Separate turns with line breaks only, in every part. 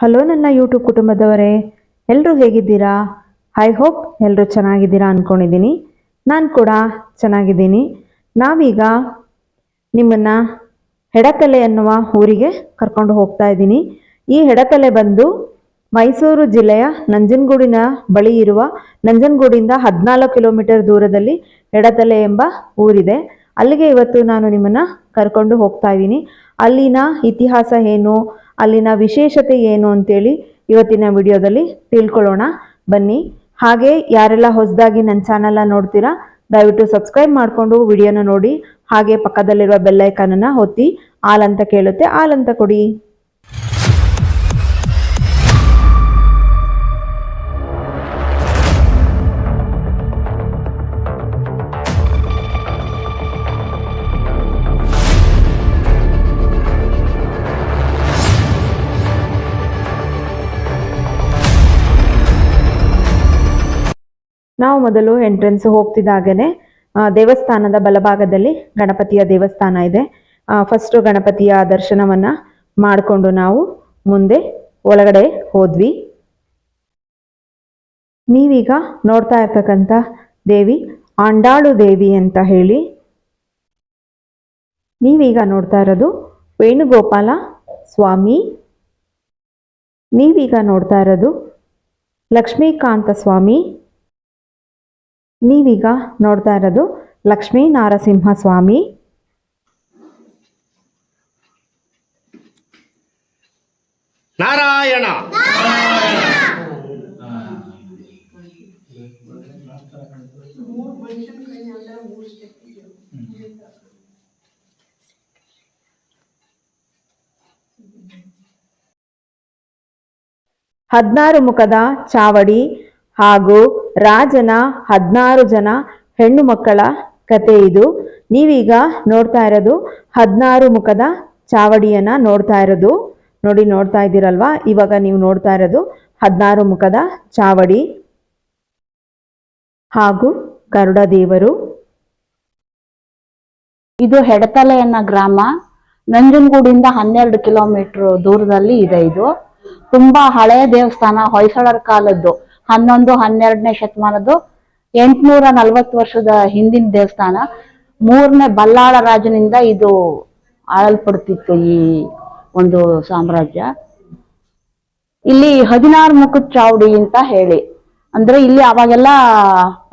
Hello ನನ್ನ YouTube ಕುಟುಂಬದವರೇ ಎಲ್ಲರೂ ಹೇಗಿದ್ದೀರಾ? ಐ ಹೋಪ್ ಎಲ್ಲರೂ ಚೆನ್ನಾಗಿದ್ದೀರಾ ಅಂದ್ಕೊಂಡಿದ್ದೀನಿ ನಾನು ಕೂಡ ಚೆನ್ನಾಗಿದ್ದೀನಿ. ನಾವೀಗ ನಿಮ್ಮನ್ನು ಹೆಡತಲೆ ಅನ್ನುವ ಊರಿಗೆ ಕರ್ಕೊಂಡು ಹೋಗ್ತಾ ಇದ್ದೀನಿ. ಈ ಹೆಡತಲೆ ಬಂದು ಮೈಸೂರು ಜಿಲ್ಲೆಯ ನಂಜನಗೂಡಿನ ಬಳಿ ಇರುವ ನಂಜನಗೂಡಿಂದ ಹದಿನಾಲ್ಕು ಕಿಲೋಮೀಟರ್ ದೂರದಲ್ಲಿ ಎಡತಲೆ ಎಂಬ ಊರಿದೆ. ಅಲ್ಲಿಗೆ ಇವತ್ತು ನಾನು ನಿಮ್ಮನ್ನು ಕರ್ಕೊಂಡು ಹೋಗ್ತಾ ಇದ್ದೀನಿ. ಅಲ್ಲಿನ ಇತಿಹಾಸ ಏನು? ಅಲ್ಲಿನ ವಿಶೇಷತೆ ಏನು ಅಂತೇಳಿ ಇವತ್ತಿನ ವಿಡಿಯೋದಲ್ಲಿ ತಿಳ್ಕೊಳ್ಳೋಣ. ಬನ್ನಿ. ಹಾಗೆ ಯಾರೆಲ್ಲ ಹೊಸದಾಗಿ ನನ್ನ ಚಾನಲ್ನ ನೋಡ್ತೀರಾ, ದಯವಿಟ್ಟು ಸಬ್ಸ್ಕ್ರೈಬ್ ಮಾಡಿಕೊಂಡು ವಿಡಿಯೋನ ನೋಡಿ. ಹಾಗೆ ಪಕ್ಕದಲ್ಲಿರುವ ಬೆಲ್ಲೈಕನನ್ನು ಒತ್ತಿ, ಆಲ್ ಅಂತ ಕೇಳುತ್ತೆ, ಆಲ್ ಅಂತ ಕೊಡಿ. ನಾವು ಮೊದಲು ಎಂಟ್ರೆನ್ಸ್ ಹೋಗ್ತಿದ್ದಾಗನೇ ದೇವಸ್ಥಾನದ ಬಲಭಾಗದಲ್ಲಿ ಗಣಪತಿಯ ದೇವಸ್ಥಾನ ಇದೆ. ಫಸ್ಟು ಗಣಪತಿಯ ದರ್ಶನವನ್ನು ಮಾಡಿಕೊಂಡು ನಾವು ಮುಂದೆ ಒಳಗಡೆ ಹೋದ್ವಿ. ನೀವೀಗ ನೋಡ್ತಾ ಇರ್ತಕ್ಕಂಥ ದೇವಿ ಆಂಡಾಳು ದೇವಿ ಅಂತ ಹೇಳಿ, ನೀವೀಗ ನೋಡ್ತಾ ಇರೋದು ವೇಣುಗೋಪಾಲ ಸ್ವಾಮಿ. ನೀವೀಗ ನೋಡ್ತಾ ಇರೋದು ಲಕ್ಷ್ಮೀಕಾಂತ ಸ್ವಾಮಿ. ನೀವೀಗ ನೋಡ್ತಾ ಇರೋದು ಲಕ್ಷ್ಮೀ ನಾರಸಿಂಹ ಸ್ವಾಮಿ.
ನಾರಾಯಣ.
ಹದಿನಾರು ಮುಖದ ಚಾವಡಿ ಹಾಗೂ ರಾಜನ ಹದಿನಾರು ಜನ ಹೆಣ್ಣು ಮಕ್ಕಳ ಕತೆ ಇದು. ನೀವೀಗ ನೋಡ್ತಾ ಇರೋದು ಹದಿನಾರು ಮುಖದ ಚಾವಡಿಯನ್ನ ನೋಡ್ತಾ ಇರೋದು. ನೋಡಿ ನೋಡ್ತಾ ಇದ್ದೀರಲ್ವಾ? ಇವಾಗ ನೀವು ನೋಡ್ತಾ ಇರೋದು ಹದಿನಾರು ಮುಖದ ಚಾವಡಿ. ಹಾಗೂ ಗರುಡ ದೇವರು.
ಇದು ಹೆಡತಲೆಯನ್ನ ಗ್ರಾಮ. ನಂಜನಗೂಡಿಂದ ಹನ್ನೆರಡು ಕಿಲೋಮೀಟರ್ ದೂರದಲ್ಲಿ ಇದೆ ಇದು. ತುಂಬಾ ಹಳೆಯ ದೇವಸ್ಥಾನ, ಹೊಯ್ಸಳರ ಕಾಲದ್ದು. ಹನ್ನೊಂದು, ಹನ್ನೆರಡನೇ ಶತಮಾನದ್ದು, ಎಂಟುನೂರ ನಲ್ವತ್ತು ವರ್ಷದ ಹಿಂದಿನ ದೇವಸ್ಥಾನ. ಮೂರನೇ ಬಲ್ಲಾಳ ರಾಜನಿಂದ ಇದು ಆಳಲ್ಪಡ್ತಿತ್ತು ಈ ಒಂದು ಸಾಮ್ರಾಜ್ಯ. ಇಲ್ಲಿ ಹದಿನಾರು ಮುಖದ ಚಾವಡಿ ಅಂತ ಹೇಳಿ. ಅಂದ್ರೆ ಇಲ್ಲಿ ಅವಾಗೆಲ್ಲ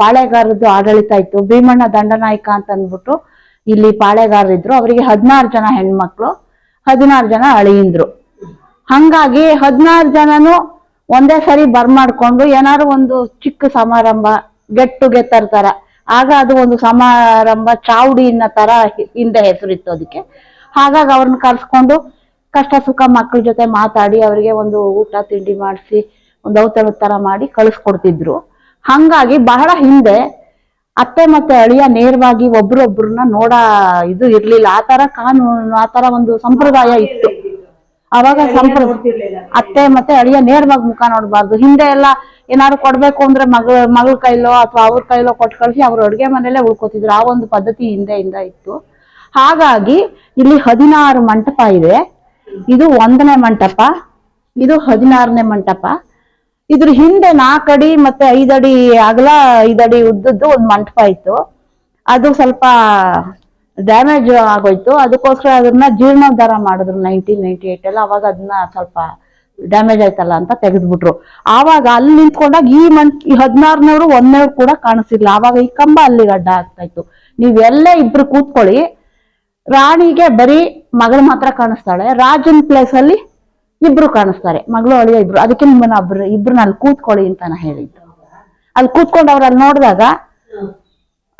ಪಾಳೆಗಾರದ್ದು ಆಡಳಿತ ಇತ್ತು. ಭೀಮಣ್ಣ ದಂಡನಾಯಕ ಅಂತ ಅಂದ್ಬಿಟ್ಟು ಇಲ್ಲಿ ಪಾಳೆಗಾರರಿದ್ರು ಅವರಿಗೆ ಹದಿನಾರು ಜನ ಹೆಣ್ಮಕ್ಳು, ಹದಿನಾರು ಜನ ಅಳಿಯಿಂದ್ರು. ಹಂಗಾಗಿ ಹದಿನಾರು ಜನನು ಒಂದೇ ಸರಿ ಮಾಡ್ಕೊಂಡು ಏನಾದ್ರು ಒಂದು ಚಿಕ್ಕ ಸಮಾರಂಭ ಗೆಟ್ ಟುಗೆದರ್ ತರ. ಆಗ ಅದು ಒಂದು ಸಮಾರಂಭ ಚಾವಡಿನ ತರ ಹಿಂದೆ ಹೆಸರಿತ್ತು ಅದಕ್ಕೆ. ಹಾಗಾಗಿ ಅವ್ರನ್ನ ಕರ್ಸ್ಕೊಂಡು ಕಷ್ಟ ಸುಖ ಮಕ್ಕಳ ಜೊತೆ ಮಾತಾಡಿ ಅವರಿಗೆ ಒಂದು ಊಟ ತಿಂಡಿ ಮಾಡಿಸಿ, ಒಂದು ಔತಣ ತರ ಮಾಡಿ ಕಳಿಸ್ಕೊಡ್ತಿದ್ರು. ಹಂಗಾಗಿ ಬಹಳ ಹಿಂದೆ ಅತ್ತೆ ಮತ್ತೆ ಅಳಿಯ ನೇರವಾಗಿ ಒಬ್ರೊಬ್ರನ್ನ ನೋಡ ಇದು ಇರ್ಲಿಲ್ಲ. ಆ ತರ ಕಾನೂನು, ಆ ಒಂದು ಸಂಪ್ರದಾಯ ಇತ್ತು. ಅವಾಗ ಸಂಪ್ರ ಅತ್ತೆ ಮತ್ತೆ ಅಳಿಯ ನೇರವಾಗಿ ಮುಖ ನೋಡ್ಬಾರ್ದು. ಹಿಂದೆ ಎಲ್ಲ ಏನಾದ್ರು ಕೊಡ್ಬೇಕು ಅಂದ್ರೆ ಮಗಳ ಮಗಳ ಕೈಲೋ ಅಥವಾ ಅವ್ರ ಕೈಲೋ ಕೊಟ್ಟು ಕಳಿಸಿ ಅವ್ರ ಅಡುಗೆ ಮನೇಲೆ ಉಳ್ಕೋತಿದ್ರು. ಆ ಒಂದು ಪದ್ಧತಿ ಹಿಂದೆಯಿಂದ ಇತ್ತು. ಹಾಗಾಗಿ ಇಲ್ಲಿ ಹದಿನಾರು ಮಂಟಪ ಇದೆ. ಇದು ಒಂದನೇ ಮಂಟಪ. ಇದು ಹದಿನಾರನೇ ಮಂಟಪ. ಇದ್ರ ಹಿಂದೆ ನಾಲ್ಕಡಿ ಮತ್ತೆ ಐದಡಿ ಅಗಲ ಐದಡಿ ಉದ್ದದ್ದು ಒಂದು ಮಂಟಪ ಇತ್ತು. ಅದು ಸ್ವಲ್ಪ ಡ್ಯಾಮೇಜ್ ಆಗೋಯ್ತು. ಅದಕ್ಕೋಸ್ಕರ ಅದನ್ನ ಜೀರ್ಣೋದ್ಧಾರ ಮಾಡಿದ್ರು ನೈನ್ಟೀನ್ ನೈನ್ಟಿ ಏಟ್ ಎಲ್ಲ ಅವಾಗ ಅದನ್ನ ಸ್ವಲ್ಪ ಡ್ಯಾಮೇಜ್ ಆಯ್ತಲ್ಲ ಅಂತ ತೆಗೆದ್ಬಿಟ್ರು. ಆವಾಗ ಅಲ್ಲಿ ನಿಂತ್ಕೊಂಡಾಗ ಈ ಮನ್ ಈ ಹದಿನಾರ್ನೂರು ಒಂದನೇವ್ರು ಕೂಡ ಕಾಣಿಸಿಲ್ಲ. ಆವಾಗ ಈ ಕಂಬ ಅಲ್ಲಿ ಅಡ್ಡ ಆಗ್ತಾ ಇತ್ತು. ನೀವೆಲ್ಲ ಇಬ್ರು ಕೂತ್ಕೊಳ್ಳಿ. ರಾಣಿಗೆ ಬರೀ ಮಗಳು ಮಾತ್ರ ಕಾಣಿಸ್ತಾಳೆ. ರಾಜನ್ ಪ್ಲೇಸ್ ಅಲ್ಲಿ ಇಬ್ರು ಕಾಣಿಸ್ತಾರೆ. ಮಗಳು, ಅಳಿಯ ಇಬ್ರು. ಅದಕ್ಕೆ ನಿಮ್ಮನ್ನ ಇಬ್ರು ಇಬ್ರನ್ನ ಅಲ್ಲಿ ಕೂತ್ಕೊಳ್ಳಿ ಅಂತ ನಾ ಹೇಳಿದ್ದು. ಅಲ್ಲಿ ಕೂತ್ಕೊಂಡು ಅವ್ರು ಅಲ್ಲಿ ನೋಡಿದಾಗ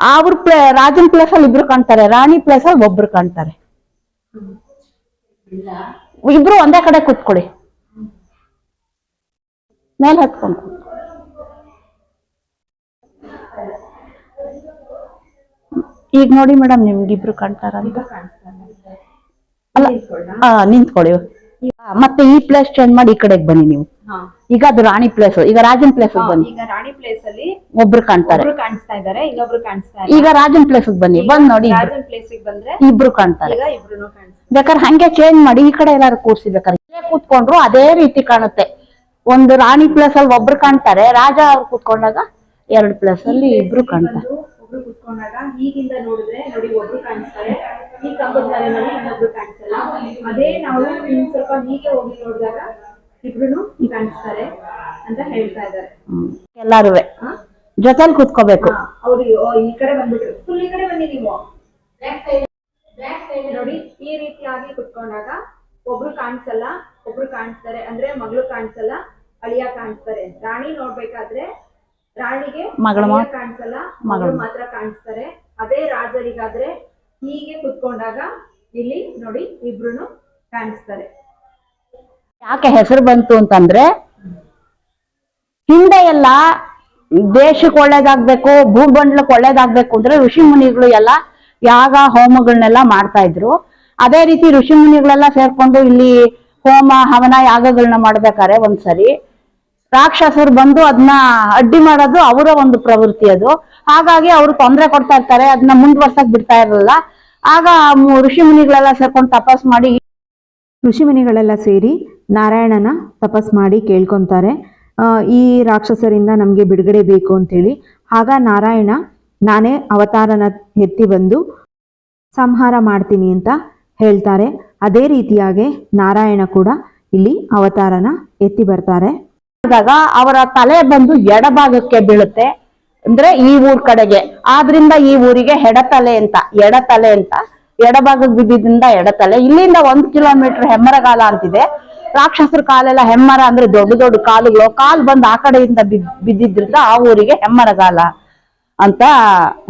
ಅವ್ರ ಪ್ಲೇ, ರಾಜನ್ ಪ್ಲೇಸ್ ಅಲ್ಲಿ ಇಬ್ರು ಕಾಣ್ತಾರೆ, ರಾಣಿ ಪ್ಲೇಸ್ ಅಲ್ಲಿ ಒಬ್ರು ಕಾಣ್ತಾರೆ. ಇಬ್ರು ಒಂದೇ ಕಡೆ ಕೂತ್ಕೊಳ್ಳಿ. ಮೇಲೆ ಹತ್ಕೊಂಡು ಈಗ ನೋಡಿ ಮೇಡಮ್ ನಿಮ್ಗಿಬ್ರು ಕಾಣ್ತಾರಂತ ಅಲ್ಲ ನಿಂತ್ಕೊಳ್ಳಿ. ಮತ್ತೆ ಈ ಪ್ಲೇಸ್ ಚೇಂಜ್ ಮಾಡಿ ಈ ಕಡೆಗೆ ಬನ್ನಿ ನೀವು. ಈಗ ಅದು ರಾಣಿ ಪ್ಲೇಸ್ ಈಗ ರಾಜನ್ ಪ್ಲೇಸ್ ಬನ್ನಿ.
ಈಗ ರಾಣಿ ಪ್ಲೇಸ್ ಅಲ್ಲಿ
ಒಬ್ರು ಕಾಣ್ತಾರೆ.
ಒಬ್ರು ಕಾಣಿಸ್ತಾ ಇದಾರೆ ಇನ್ನೊಬ್ರು ಕಾಣಿಸ್ತಾ ಇಲ್ಲ.
ಈಗ ರಾಜನ್ ಪ್ಲೇಸ್ ಬನ್ನಿ ಬಂದ್ ನೋಡಿ ಇಬ್ರು-
ರಾಜನ್ ಪ್ಲೇಸ್ ಬಂದ್ರೆ
ಇಬ್ರು ಕಾಣ್ತಾರೆ.
ಈಗ ಇಬ್ರು
ಬೇಕಾದ್ರೆ ಹಂಗೆ ಚೇಂಜ್ ಮಾಡಿ ಈ ಕಡೆ ಎಲ್ಲಾರು ಕೂರ್ಸಿ ಬೇಕಾದ್ರೆ. ಇಲ್ಲೇ ಕೂತ್ಕೊಂಡ್ರು ಅದೇ ರೀತಿ ಕಾಣುತ್ತೆ. ಒಂದು ರಾಣಿ ಪ್ಲೇಸ್ ಅಲ್ಲಿ ಒಬ್ರು ಕಾಣ್ತಾರೆ ರಾಜ ಅವ್ರು ಕೂತ್ಕೊಂಡಾಗ ಎರಡು ಪ್ಲೇಸ್ ಅಲ್ಲಿ ಇಬ್ರು ಕಾಣ್ತಾರೆ.
ಒಬ್ರು ಕುತ್ಕೊಂಡಾಗ ಈಗಿಂದ ನೋಡಿದ್ರೆ ನೋಡಿ ಒಬ್ರು ಕಾಣಿಸ್ತಾರೆ ಈ ಕಂಬದ ಮೇಲೆ ನೋಡಿ ಇನ್ನೊಬ್ರು ಕಾಣಿಸಲ್ಲ. ಅದೇ ನಾವು ಸ್ವಲ್ಪ ಹೀಗೆ ಹೋಗಿ ನೋಡಿದಾಗ ಇಬ್ರು ಕಾಣಿಸ್ತಾರೆ ಅಂತ ಹೇಳ್ತಾ ಇದ್ದಾರೆ.
ಎಲ್ಲಾರು ಜೊತೆಲಿ ಕೂತ್ಕೋಬೇಕು.
ಅವ್ರು ಈ ಕಡೆ ಬಂದ್ಬಿಟ್ರು. ಫುಲ್ ಈ ಕಡೆ ಬನ್ನಿ ನೀವು. ನೋಡಿ ಈ ರೀತಿಯಾಗಿ ಕುತ್ಕೊಂಡಾಗ ಒಬ್ರು ಕಾಣಿಸಲ್ಲ ಒಬ್ರು ಕಾಣಿಸ್ತಾರೆ. ಅಂದ್ರೆ ಮಗಳು ಕಾಣಿಸಲ್ಲ ಅಳಿಯ ಕಾಣಿಸ್ತಾರೆ. ರಾಣಿ ನೋಡ್ಬೇಕಾದ್ರೆ ರಾಣಿಗೆ
ಮಗಳು
ಕಾಣಿಸಲ್ಲ
ಮಗಳು.
ಮಗಳು ಮಾತ್ರ ಕಾಣಿಸ್ತಾರೆ. ಅದೇ ರಾಜರಿಗಾದ್ರೆ ಹೀಗೆ ಕುತ್ಕೊಂಡಾಗ ಇಲ್ಲಿ ನೋಡಿ ಇಬ್ರು ಕಾಣಿಸ್ತಾರೆ.
ಯಾಕೆ ಹೆಸರು ಬಂತು ಅಂತಂದ್ರೆ, ಹಿಂದೆ ಎಲ್ಲ ದೇಶಕ್ಕೆ ಒಳ್ಳೇದಾಗ್ಬೇಕು ಭೂಬಂಡ್ಲಕ್ಕೆ ಒಳ್ಳೇದಾಗ್ಬೇಕು ಅಂದ್ರೆ ಋಷಿ ಮುನಿಗಳು ಎಲ್ಲ ಯಾಗ ಹೋಮಗಳನ್ನೆಲ್ಲ ಮಾಡ್ತಾ ಇದ್ರು. ಅದೇ ರೀತಿ ಋಷಿ ಮುನಿಗಳೆಲ್ಲ ಸೇರ್ಕೊಂಡು ಇಲ್ಲಿ ಹೋಮ, ಹವನ ಯಾಗಗಳನ್ನ ಮಾಡ್ಬೇಕಾರೆ ಒಂದ್ಸರಿ. ರಾಕ್ಷಸರು ಬಂದು ಅದನ್ನ ಅಡ್ಡಿ ಮಾಡೋದು ಅವರ ಒಂದು ಪ್ರವೃತ್ತಿ ಅದು. ಹಾಗಾಗಿ ಅವರು ತೊಂದರೆ ಕೊಡ್ತಾ ಇರ್ತಾರೆ ಅದನ್ನ ಮುಂದುವರ್ಸಕ್ ಬಿಡ್ತಾ ಇರಲಿಲ್ಲ ಆಗ ಋಷಿ ಮುನಿಗಳೆಲ್ಲ ಸೇರ್ಕೊಂಡು ತಪಾಸ್ ಮಾಡಿ
ಋಷಿ ಮುನಿಗಳೆಲ್ಲ ಸೇರಿ ನಾರಾಯಣನ ತಪಸ್ ಮಾಡಿ ಕೇಳ್ಕೊತಾರೆ. ಈ ರಾಕ್ಷಸರಿಂದ ನಮಗೆ ಬಿಡುಗಡೆ ಬೇಕು ಅಂತೇಳಿ. ಆಗ ನಾರಾಯಣ, ನಾನೇ ಅವತಾರನ ಎತ್ತಿ ಬಂದು ಸಂಹಾರ ಮಾಡ್ತೀನಿ ಅಂತ ಹೇಳ್ತಾರೆ. ಅದೇ ರೀತಿಯಾಗಿ ನಾರಾಯಣ ಕೂಡ ಇಲ್ಲಿ ಅವತಾರನ ಎತ್ತಿ ಬರ್ತಾರೆ.
ಆದಾಗ ಅವರ ತಲೆ ಬಂದು ಎಡಭಾಗಕ್ಕೆ ಬೀಳುತ್ತೆ. ಅಂದ್ರೆ ಈ ಊರ್ ಕಡೆಗೆ. ಆದ್ರಿಂದ ಈ ಊರಿಗೆ ಹೆಡತಲೆ ಅಂತ, ಎಡತಲೆ ಅಂತ, ಎಡಭಾಗಕ್ಕೆ ಬಿದ್ದಿದ್ರಿಂದ ಎಡತಲೆ. ಇಲ್ಲಿಂದ ಒಂದ್ ಕಿಲೋಮೀಟರ್ ಹೆಮ್ಮರಗಾಲ ಅಂತಿದೆ. ರಾಕ್ಷಸರ ಕಾಲೆಲ್ಲ ಹೆಮ್ಮರ ಅಂದ್ರೆ ದೊಡ್ಡ ದೊಡ್ಡ ಕಾಲುಗಳು. ಕಾಲು ಬಂದು ಆ ಕಡೆಯಿಂದ ಬಿದ್ ಬಿದ್ದಿದ್ರಿಂದ ಆ ಊರಿಗೆ ಹೆಮ್ಮರಗಾಲ ಅಂತ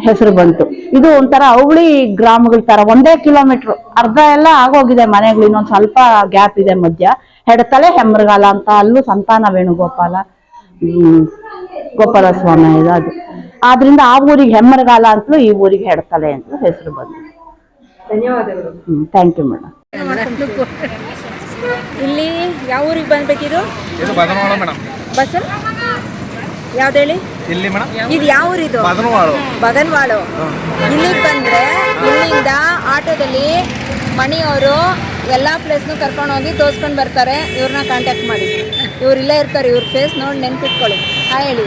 ಹೆಸರು ಬಂತು. ಇದು ಒಂಥರ ಅವಳಿ ಗ್ರಾಮಗಳ ತರ. ಒಂದೇ ಕಿಲೋಮೀಟರ್. ಅರ್ಧ ಎಲ್ಲ ಆಗೋಗಿದೆ ಮನೆಗಳು. ಇನ್ನೊಂದು ಸ್ವಲ್ಪ ಗ್ಯಾಪ್ ಇದೆ ಮಧ್ಯ. ಹೆಡತಲೆ ಹೆಮ್ಮರಗಾಲ ಅಂತ ಅಲ್ಲೂ ಸಂತಾನ ವೇಣುಗೋಪಾಲ ಹ್ಮ್ ಗೋಪಾಲ ಸ್ವಾಮಿ ಇದು ಅದು. ಆದ್ರಿಂದ ಆ ಊರಿಗೆ ಹೆಮ್ಮರಗಾಲ ಅಂತಲೂ ಈ ಊರಿಗೆ ಹೆಡತಲೆ ಅಂತ ಹೆಸರು ಬಂತು.
ಧನ್ಯವಾದಗಳು.
ಹ್ಮ್ ಥ್ಯಾಂಕ್ ಯು ಮೇಡಮ್
ಇಲ್ಲಿ ಯಾವ ಊರಿಗೆ ಬಂದ್ಬೇಕಿದು?
ಇದು ಬದನವಾಳ ಮೇಡಮ್.
ಬಸ್? ಯಾವ್ದು ಹೇಳಿ?
ಇಲ್ಲಿ ಮೇಡಮ್.
ಇದು ಯಾವ ಊರಿದು?
ಬದನವಾಳು.
ಬಗನ್ವಾಳು ಇಲ್ಲಿಗೆ ಬಂದ್ರೆ ಇಲ್ಲಿಂದ ಆಟೋದಲ್ಲಿ ಮಣಿಯವರು ಎಲ್ಲ ಪ್ಲೇಸ್ನು ಕರ್ಕೊಂಡು ಹೋಗಿ ತೋರ್ಸ್ಕೊಂಡು ಬರ್ತಾರೆ. ಇವ್ರನ್ನ ಕಾಂಟ್ಯಾಕ್ಟ್ ಮಾಡಿ. ಇವ್ರು ಇಲ್ಲೇ ಇರ್ತಾರೆ. ಇವ್ರ ಫೇಸ್ ನೋಡಿ ನೆನ್ಪಿಟ್ಕೊಳ್ಳಿ. ಹಾಯ್ ಹೇಳಿ.